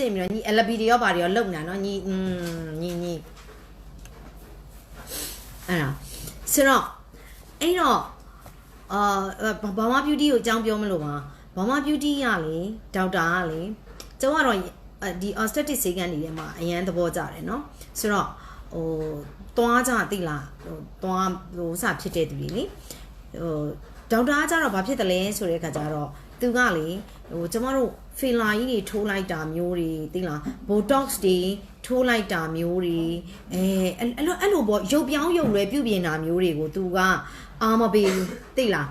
စင်ပြီးတော့ညီ LB တွေရောပါတွေရောလုံနေတာနော်ညီอืมညီညီအဲ့ဒါဆိုတော့အဲ့တော့အာဘာမ beauty ကိုအကြောင်းပြောမလို့ပါဘာမ beauty ရလေဒေါက်တာကလေကျုံကတော့ဒီ aesthetic ဈေးကန်တွေထဲမှာအရန်သဘောကျတယ်နော်ဆိုတော့ဟိုသွားကြသိလားဟိုသွားဟိုစဖြစ်တဲ့သူတွေလေဟိုဒေါက်တာကကြတော့ဘာဖြစ်တယ်လဲဆိုတဲ့အခါကျတော့သူကလေဟိုကျမတို့ filler ကြီးတွေထိုးလိုက်တာမျိုးတွေသိလား botox တွေထိုးလိုက်တာမျိုးတွေအဲအဲ့လိုအဲ့လိုပေါ့ရုပ်ပြောင်းရုပ်လွယ်ပြုပြင်တာမျိုးတွေကိုသူကအာမပေးဘူးသိလား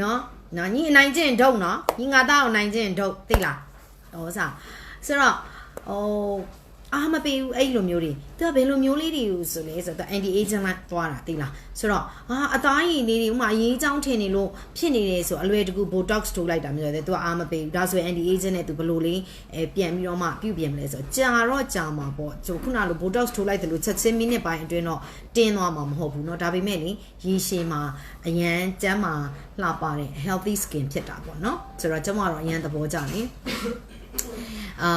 နော်နော်ညီအနိုင်ကျင့်ဒုံနော်ညီငါသားကိုနိုင်ကျင့်ဒုံသိလားဟောစားဆိုတော့ဟို အာမပေးဘူးအဲ့လိုမျိုးတွေသူကဘယ်လိုမျိုးလေးတွေကိုဆိုလဲဆိုတော့ anti aging လိုက်သွားတာသိလားဆိုတော့အာအသားရည်လေးတွေဥမာရေးချောင်းထင်နေလို့ဖြစ်နေတယ်ဆိုအလွယ်တကူ botox ထိုးလိုက်တာမျိုးတယ်သူကအာမပေးဘူးဒါဆိုရင် anti aging နဲ့သူဘယ်လိုလေးအဲပြန်ပြီးတော့မှပြုပြင်မလဲဆိုတော့ကြာတော့ကြာမှာပေါ့ကျွန်ခုနလို botox ထိုးလိုက်တယ်လို့ချက်ချင်းမိနစ်ပိုင်းအတွင်းတော့တင်းသွားမှာမဟုတ်ဘူးเนาะဒါပေမဲ့လေရေရှည်မှာအရန်ကျန်းမာလှပတဲ့ healthy skin ဖြစ်တာပေါ့เนาะဆိုတော့ကျွန်မတော့အရန်သဘောကျတယ်အာ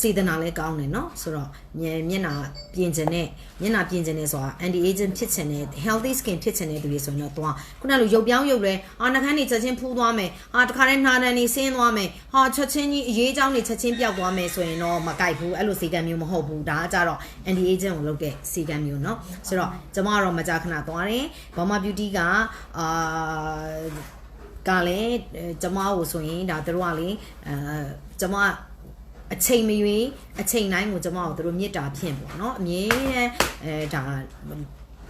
စေတနာလည်းကောင်းတယ်เนาะဆိုတော့မျက်မျက်နှာပြင်ကျင်တဲ့မျက်နှာပြင်ကျင်နေဆိုတာ anti aging ဖြစ်ချင်တဲ့ healthy skin ဖြစ်ချင်တဲ့သူတွေဆိုရင်တော့သွားခုနလိုရုပ်ပြောင်းရုပ်လဲအာနှာခမ်းတွေချက်ချင်းဖူးသွားမယ်အာတခါတည်းနှာတန်တွေဆင်းသွားမယ်ဟာချက်ချင်းကြီးအရေးအကြောင်းတွေချက်ချင်းပျောက်သွားမယ်ဆိုရင်တော့မကြိုက်ဘူးအဲ့လိုစီကံမျိုးမဟုတ်ဘူးဒါကကြတော့ anti aging ကိုလုပ်တဲ့စီကံမျိုးเนาะဆိုတော့ကျွန်မကတော့မကြာခဏသွားတယ်ဘာမ beauty ကအာကလည်းကျမကိုဆိုရင်ဒါတို့ကလေအဲကျမ အချိန်မရွေးအချိန်တိုင်းကိုကျမတို့တို့မေတ္တာဖြင့်ပေါ့နော်အမြဲအဲဒါ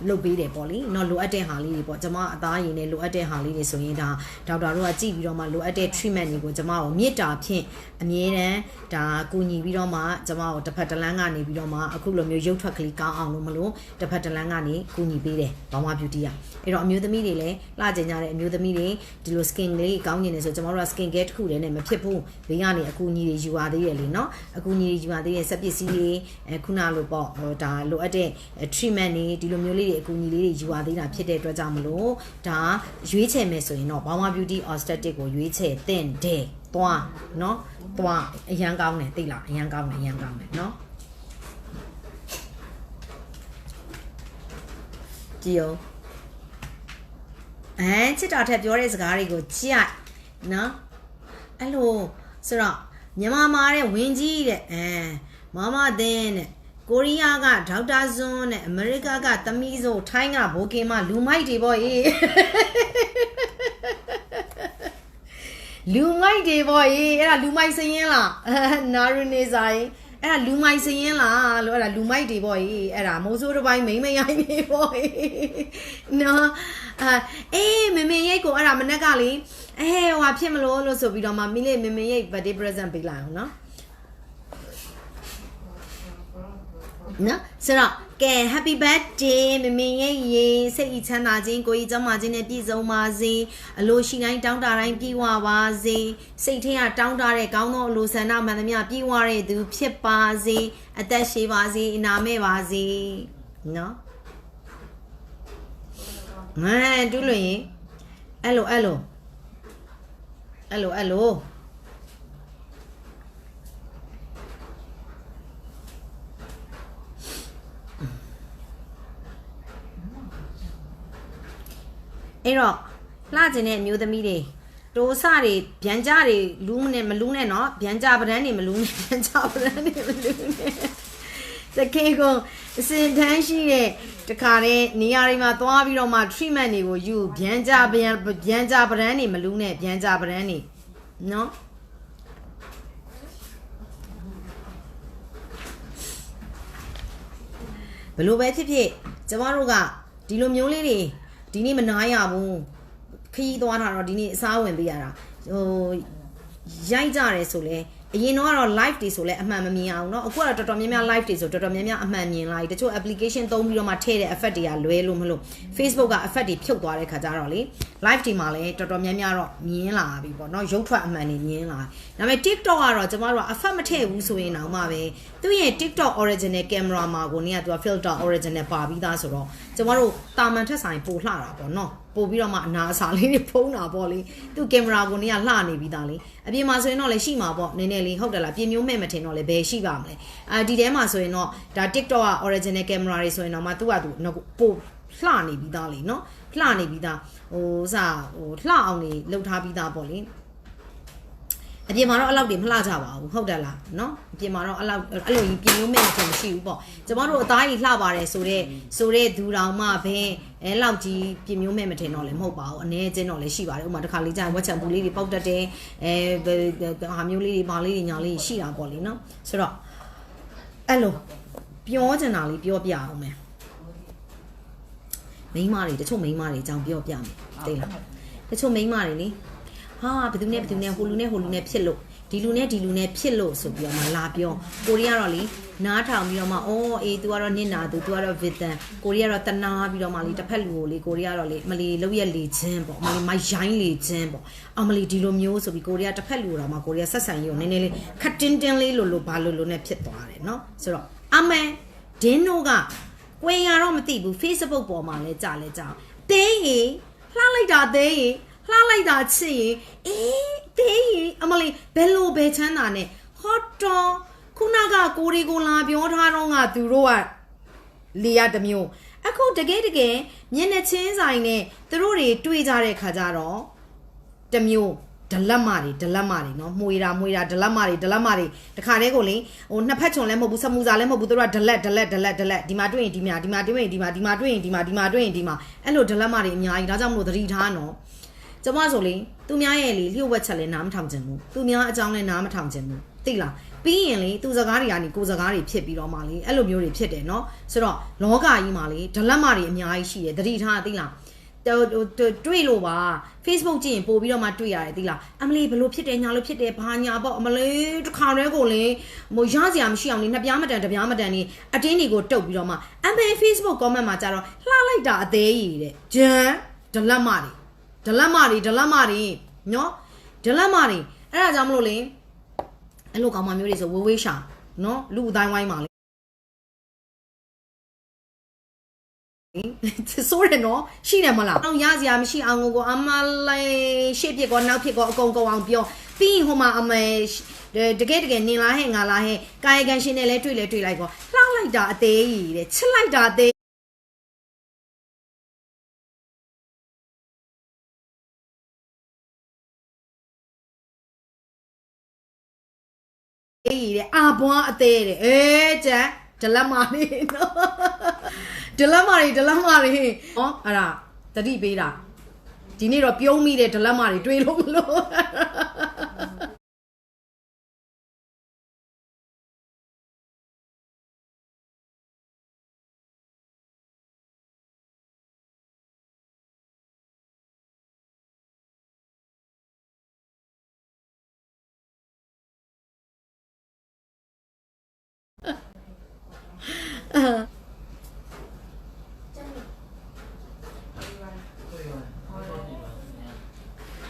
လုပ်ပေးတယ်ပေါ့လေနော်လိုအပ်တဲ့ဟာလေးတွေပေါ့ကျွန်မအသားရည်နဲ့လိုအပ်တဲ့ဟာလေးတွေဆိုရင်ဒါဒေါက်တာတို့ကကြည့်ပြီးတော့မှလိုအပ်တဲ့ treatment တွေကိုကျွန်မကိုမေတ္တာဖြင့်အမြဲတမ်းဒါကူညီပြီးတော့မှကျွန်မကိုတစ်ဖက်တစ်လမ်းကနေပြီးတော့မှအခုလိုမျိုးရုပ်ထွက်ကလေးကောင်းအောင်လို့မလို့တစ်ဖက်တစ်လမ်းကနေကူညီပေးတယ်ဘာမှ beauty อ่ะအဲ့တော့အမျိုးသမီးတွေလည်းလှကျင်ကြတဲ့အမျိုးသမီးတွေဒီလို skin လေးကောင်းနေတယ်ဆိုကျွန်တော်တို့က skin care တစ်ခုတည်းနဲ့မဖြစ်ဘူးဘေးကနေအကူအညီတွေယူပါသေးတယ်လေနော်အကူအညီတွေယူပါသေးတယ်စက်ပစ္စည်းတွေခုနလိုပေါ့ဟိုဒါလိုအပ်တဲ့ treatment တွေဒီလိုမျိုးလေးတွေအကူအညီလေးတွေယူရသေးတာဖြစ်တဲ့အတွက်ကြောင့်မလို့ဒါရွေးချယ်မယ်ဆိုရင်တော့ Bama Beauty Aesthetic ကိုရွေးချယ်သင့်တယ်။သွားနော်။သွားအရန်ကောင်းတယ်သိလား။အရန်ကောင်းတယ်အရန်ကောင်းတယ်နော်။ကြည့်အောင်။အဲချစ်တာထက်ပြောတဲ့စကားတွေကိုကြိုက်နော်။အဲ့လိုဆိုတော့မြန်မာမာတဲ့ဝင်းကြီးတဲ့အဲမမသင်းတဲ့ ကိုရီးယားကဒေါက်တာဇွန်းနဲ့အမေရိကကသမီးဆိုထိုင်းကဘိုကင်မလူမိုက်တွေပေါ့အေးလူမိုက်တွေပေါ့အေးအဲ့ဒါလူမိုက်စရင်လားနာရူနေဆိုင်အဲ့ဒါလူမိုက်စရင်လားလို့အဲ့ဒါလူမိုက်တွေပေါ့အေးအဲ့ဒါမိုးစိုးတစ်ပိုင်းမိမ့်မရိုင်းနေပေါ့အေးနော်အာအေးမမေရိတ်ကိုအဲ့ဒါမနေ့ကလေအဲဟိုဟာဖြစ်မလို့လို့ဆိုပြီးတော့မှမိလေးမမေရိတ် birthday present ပေးလိုက်အောင်နော် နော်ဆိုတော့ကဲ happy birthday မမင်းရဲ့ရေစိတ်ဤချမ်းသာခြင်းကိုယ်ဤကျမ်းမာခြင်းနဲ့ပြည့်စုံပါစေအလိုရှိတိုင်းတောင်းတတိုင်းပြည့်ဝပါစေစိတ်ထဲကတောင်းတတဲ့ကောင်းသောအလိုဆန္ဒမှန်သမျှပြည့်ဝတဲ့သူဖြစ်ပါစေအသက်ရှည်ပါစေအနာမဲ့ပါစေနော်ငန်းတူးလို့ရင်အဲ့လိုအဲ့လိုအဲ့လိုအဲ့လို အဲ့တော့လှကျင်တဲ့အမျိုးသမီးတွေတိုးစတွေဗျံကြတွေလူးနဲ့မလူးနဲ့နော်ဗျံကြပဒန်းတွေမလူးနဲ့ဗျံကြပဒန်းတွေမလူးနဲ့တကေကိုအစင်တန်းရှိတဲ့တခါတည်းနေရာတွေမှာသွားပြီးတော့မှ treatment တွေကိုယူဗျံကြဗျံဗျံကြပဒန်းတွေမလူးနဲ့ဗျံကြပဒန်းတွေနော်ဘလို့ပဲဖြစ်ဖြစ်ကျမတို့ကဒီလိုမျိုးလေးတွေ ဒီနေ့မနာရဘူးခီးသွားတာတော့ဒီနေ့အစားဝင်ပေးရတာဟိုရိုက်ကြတယ်ဆိုလဲ အရင်တော့ကတော့ live တွေဆိုလဲအမှန်မမြင်အောင်เนาะအခုကတော့တော်တော်များများ live တွေဆိုတော်တော်များများအမှန်မြင်လာပြီတချို့ application သုံးပြီးတော့မှထည့်တဲ့ effect တွေကလွဲလို့မလို့ Facebook က effect တွေဖြုတ်သွားတဲ့ခါကျတော့လေ live တွေမှာလည်းတော်တော်များများတော့မြင်လာပြီပေါ့เนาะရုပ်ထွက်အမှန်တွေမြင်လာဒါပေမဲ့ TikTok ကတော့ကျမတို့က effect မထည့်ဘူးဆိုရင်တော့မှပဲသူ့ရဲ့ TikTok original camera မှာကိုနေကသူက filter original ပါပြီးသားဆိုတော့ကျမတို့တာမန်ထက်ဆိုင်ပိုလှတာပေါ့เนาะ ပို့ပြီးတော့မှအနာအဆာလေးတွေဖုံးတာပေါ့လေသူကင်မရာကိုနေကလှနေပြီးသားလေအပြင်မှာဆိုရင်တော့လည်းရှိမှာပေါ့နည်းနည်းလေးဟုတ်တယ်လားပြင်မျိုးမဲ့မထင်တော့လည်းဘယ်ရှိပါမလဲအာဒီထဲမှာဆိုရင်တော့ဒါ TikTok က original camera တွေဆိုရင်တော့မှသူ့ဟာသူပို့လှနေပြီးသားလေနော်လှနေပြီးသားဟိုစဟိုလှအောင်နေလှုပ်ထားပြီးသားပေါ့လေအပြင်မှာတော့အလောက်တွေမလှကြပါဘူးဟုတ်တယ်လားနော်အပြင်မှာတော့အလောက်အဲ့လိုကြီးပြင်လို့မဲ့ချင်မရှိဘူးပေါ့ကျမတို့အသားကြီးလှပါတယ်ဆိုတော့ဆိုတော့ဒူတောင်မှဘင်း အဲလောက်ကြီးပြင်းမျိုးမဲ့မထင်တော့လည်းမဟုတ်ပါဘူးအနေချင်းတော့လည်းရှိပါတယ်ဥပမာတစ်ခါလေးကြာဝက်ချံပူလေးတွေပေါက်တတ်တယ်အဲဟာမျိုးလေးတွေဘာလေးတွေညာလေးရှိတာပေါ့လေနော်ဆိုတော့အဲ့လိုပြောချင်တာလေးပြောပြအောင်မယ်မိန်းမတွေတချို့မိန်းမတွေအကြောင်းပြောပြမယ်သိလားတချို့မိန်းမတွေလေဟာဘယ်သူနဲ့ဘယ်သူနဲ့ဟိုလူနဲ့ဟိုလူနဲ့ဖြစ်လို့ ဒီလူနဲ့ဒီလူနဲ့ဖြစ်လို့ဆိုပြီးတော့မှလာပြောကိုရီးယားတော့လေနားထောင်ပြီးတော့မှအော်အေး तू ကတော့နင့်နာ तू तू ကတော့ဗစ်တန်ကိုရီးယားတော့တနာပြီးတော့မှလေတစ်ဖက်လူကိုလေကိုရီးယားတော့လေမလီလောက်ရက်လေချင်းပေါ့မလီမိုက်ရိုင်းလေချင်းပေါ့အမလီဒီလိုမျိုးဆိုပြီးကိုရီးယားတစ်ဖက်လူတော့မှကိုရီးယားဆက်ဆံရေးကိုနည်းနည်းလေးခတ်တင်းတင်းလေးလို့လို့ဘာလို့လို့နဲ့ဖြစ်သွားတယ်เนาะဆိုတော့အမန်ဒင်းတို့ကကွင်ရတော့မသိဘူး Facebook ပေါ်မှာလဲကြာလဲကြာတင်းရီလှလိုက်တာတင်းရီလှလိုက်တာချစ်ရင်အေး တင်းရီအမလီဘယ်လိုပဲချမ်းသာနဲ့ဟော့တော်ခုနကကိုရီကိုလာပြောထားတော့ငါသူတို့ကလေရတစ်မျိုးအခုတကယ်တကယ်မျက်နှာချင်းဆိုင်နဲ့သူတို့တွေတွေ့ကြတဲ့ခါကျတော့တစ်မျိုးဒလက်မတွေဒလက်မတွေနော်မှွေတာမှွေတာဒလက်မတွေဒလက်မတွေတခါတည်းကိုလေဟိုနှစ်ဖက်ချုံလည်းမဟုတ်ဘူးစမူစာလည်းမဟုတ်ဘူးသူတို့ကဒလက်ဒလက်ဒလက်ဒလက်ဒီမှာတွေ့ရင်ဒီမှာဒီမှာတွေ့ရင်ဒီမှာဒီမှာတွေ့ရင်ဒီမှာဒီမှာတွေ့ရင်ဒီမှာအဲ့လိုဒလက်မတွေအများကြီးဒါကြောင့်မလို့သတိထားနော် ကျမဆိုလေသူများရဲ့လေလျှို့ဝှက်ချက်လဲနားမထောင်ချင်ဘူးသူများအကြောင်းလဲနားမထောင်ချင်ဘူးသိလားပြီးရင်လေသူစကားတွေကနေကိုစကားတွေဖြစ်ပြီးတော့မှလေအဲ့လိုမျိုးတွေဖြစ်တယ်နော်ဆိုတော့လောကကြီးမှာလေဒလက်မတွေအများကြီးရှိတယ်သတိထားသိလားတွေ့လို့ပါ Facebook ကြည့်ရင်ပို့ပြီးတော့မှတွေ့ရတယ်သိလားအမလီဘလို့ဖြစ်တယ်ညာလို့ဖြစ်တယ်ဘာညာပေါ့အမလေးတခါတည်းကိုလေဟိုရစရာမရှိအောင်လေနှစ်ပြားမတန်တပြားမတန်နေအတင်းတွေကိုတုတ်ပြီးတော့မှအမေ Facebook comment မှာကြတော့လှလိုက်တာအသေးကြီးတဲ့ဂျန်ဒလက်မတွေ ဒလက်မတွေဒလက်မတွေနော်ဒလက်မတွေအဲ့ဒါကြောင့်မလို့လေအဲ့လိုကောင်မမျိုးတွေဆိုဝေးဝေးရှာနော်လူအတိုင်းဝိုင်းမှာလေဆိုရနော်ရှိတယ်မလားအောင်ရစရာမရှိအောင်ကိုအမလေးရှေ့ပြစ်ကောနောက်ပြစ်ကောအကုန်ကုန်အောင်ပြောပြီးဟိုမှာအမေတကယ်တကယ်နင်လာဟဲ့ငါလာဟဲ့ကာယကံရှင်နဲ့လဲတွေ့လဲတွေ့လိုက်ကောလှောက်လိုက်တာအသေးကြီးတဲ့ချစ်လိုက်တာအသေး အေးတဲ့အာဘွားအသေးတဲ့အေးကျန်ဒလက်မာနေနော်ဒလက်မာတွေဒလက်မာတွေဟောအဲ့ဒါတတိပေးတာဒီနေ့တော့ပြုံးမိတဲ့ဒလက်မာတွေတွေးလို့မလို့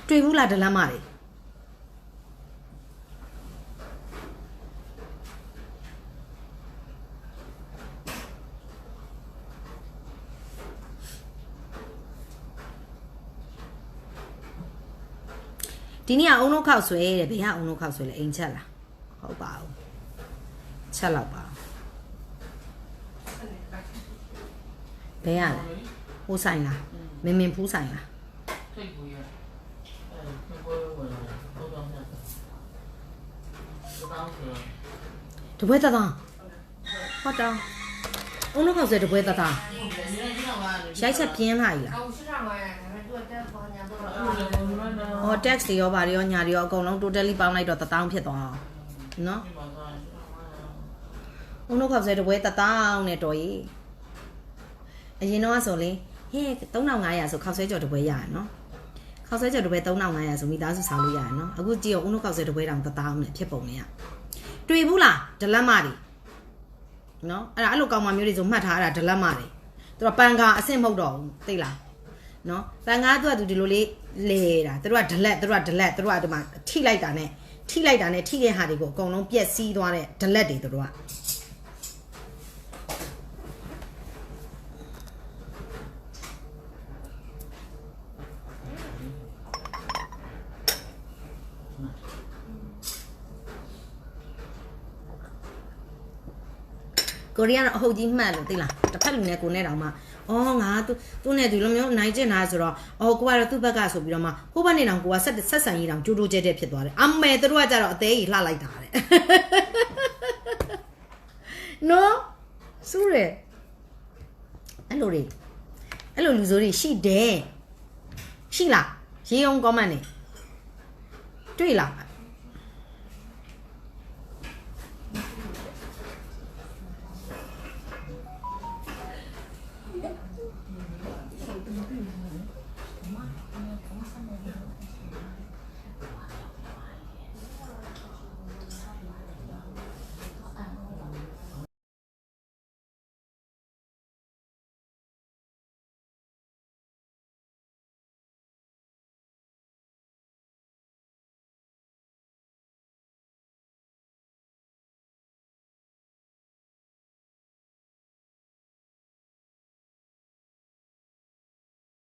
တွေးဘူးလားဒလက်မာတွေဒီနေ့ကအုံလုံးခောက်ဆွဲတဲ့ဘယ်ကအုံလုံးခောက်ဆွဲလဲအိမ်ချက်လားဟုတ်ပါဘူးချက်လောက်ပါ ဘဲရလဲဟိုဆိုင်လားမင်မင်ဖူးဆိုင်လားထိတ်ဘူးရအဲမကိုရဝင်လာတော့တော့ဆက်တော့ဆက်တပွဲတသားဟုတ်တော့ဦးနှုတ်ခေါက်ဆွဲတပွဲတသားရိုက်ချက်ပြင်းလာကြီးလားဟော text တွေရောဗာတွေရောညာတွေရောအကုန်လုံး totally ပေါင်းလိုက်တော့တသောင်းဖြစ်သွားအောင်နော်ဦးနှုတ်ခေါက်ဆွဲတပွဲတသောင်းနဲ့တော်ကြီး အရင်တော့ဆိုလေဟဲ့3500ဆိုခောက်ဆွဲကြော်တပွဲရရနော်ခောက်ဆွဲကြော်တပွဲ3500ဆိုမိသားစုဆောင်လို့ရရနော်အခုကြည့်အောင်အုံလုံးခောက်ဆွဲတပွဲတောင်တထောင်နဲ့ဖြစ်ပုံနဲ့ရတွေ့ဘူးလားဒလက်မတွေနော်အဲ့ဒါအဲ့လိုကောင်မမျိုးတွေဆိုမှတ်ထားတာဒလက်မတွေသူကပန်ကာအဆင့်မဟုတ်တော့ဘူးသိလားနော်ပန်ကာကသူကသူဒီလိုလေးလေတာသူတို့ကဒလက်သူတို့ကဒလက်သူတို့ကဒီမှာထိလိုက်တာနဲ့ထိလိုက်တာနဲ့ထိတဲ့ဟာတွေကိုအကုန်လုံးပြက်စီးသွားတဲ့ဒလက်တွေသူတို့က ကိုရီးယားတော့အဟုတ်ကြီးမှတ်လို့သိလားတစ်ဖက်လူနဲ့ကိုနဲ့တောင်မှအော်ငါသူသူနဲ့ဒီလိုမျိုးနိုင်ကျင်တာဆိုတော့အော်ကိုကတော့သူ့ဘက်ကဆိုပြီးတော့မှဟိုဘက်နေတောင်ကိုကဆက်ဆက်ဆံရေးတောင်ကြိုးတိုးကျဲတဲ့ဖြစ်သွားတယ်အမေသူတို့ကကြတော့အသေးကြီးလှလိုက်တာတဲ့နော်စူးရအဲ့လိုတွေအဲ့လိုလူဆိုးတွေရှိတယ်ရှိလားရေးအောင် comment နေတွေ့လား